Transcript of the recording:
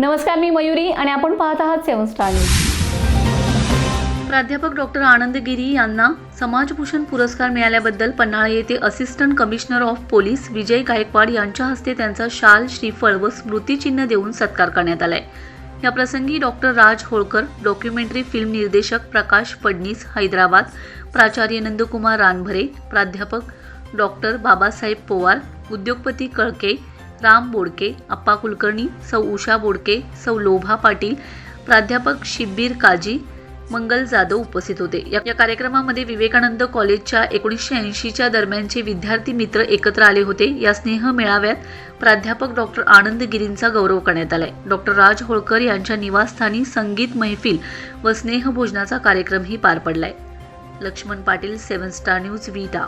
नमस्कार मी मयुरी आणि आपण पाहत आहात सेवन स्टार न्यूज. प्राध्यापक डॉक्टर आनंद गिरी यांना समाजभूषण पुरस्कार मिळाल्याबद्दल पन्हाळा येथे assistant commissioner of police Vijay Gaikwad यांच्या हस्ते त्यांचा शाल श्रीफळ व स्मृतिचिन्ह देऊन सत्कार करण्यात आलाय. या प्रसंगी doctor Raj Holkar documentary film निर्देशक प्रकाश फडणीस हैदराबाद प्राचार्य नंदकुमार रानभरे प्राध्यापक डॉक्टर बाबासाहेब पोवार उद्योगपती कळके राम बोडके अप्पा कुलकर्णी सौ उषा बोडके सौ लोभा पाटील प्राध्यापक शिब्बीर काजी मंगल जाधव उपस्थित होते. या या कार्यक्रमामध्ये विवेकानंद कॉलेजच्या एकोणीसशे ऐंशीच्या दरम्यानचे विद्यार्थी मित्र एकत्र आले होते. या स्नेह मेळाव्यात प्राध्यापक डॉक्टर आनंद गिरींचा गौरव करण्यात आलाय. डॉक्टर राज होळकर यांच्या निवासस्थानी संगीत मैफिल व स्नेहभोजनाचा कार्यक्रमही पार पडलाय. Laxman Patil seven star news Vita